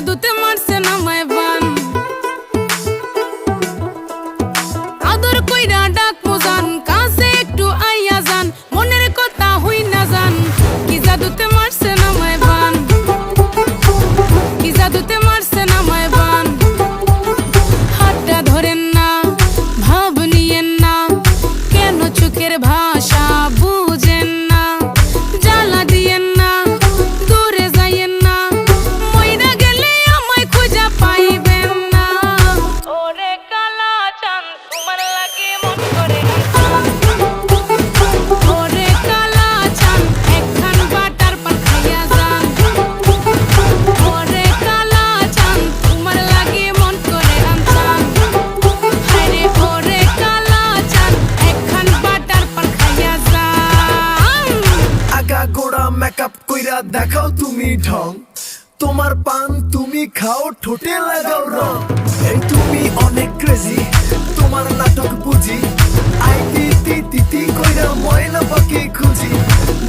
জাদুতে মারছে না মায় আদর কইরা ডাক মোজান কাছে একটু আইয়া যান, মনের কথা হই না যান কি জাদুতে মারছে না মায় বান? কি জাদুতে মারছে না মায় বান? হাতটা ধরে দেখাও তুমি ঢং। তোমার পান তুমি খাও, ঠোঁটে লাগাও রং। এই তুমি অনেক ক্রেজি তোমার নাটক বুঝি আইটি তি তিতি কইরা ময়না পাখি খুঁজি।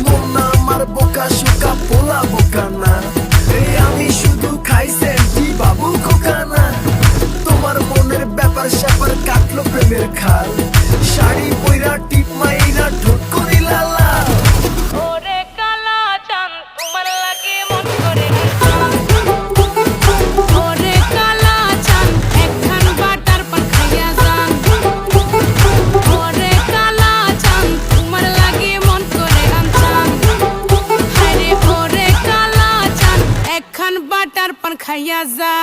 মন না আমার বোকা শোকা, পোলা বোকা না। এই আমি শুধু খাই সেন্টি বাবু খোকা না। তোমার মনের ব্যাপার স্যাপার কাটলো প্রেমের খাল। খাইয়া যা।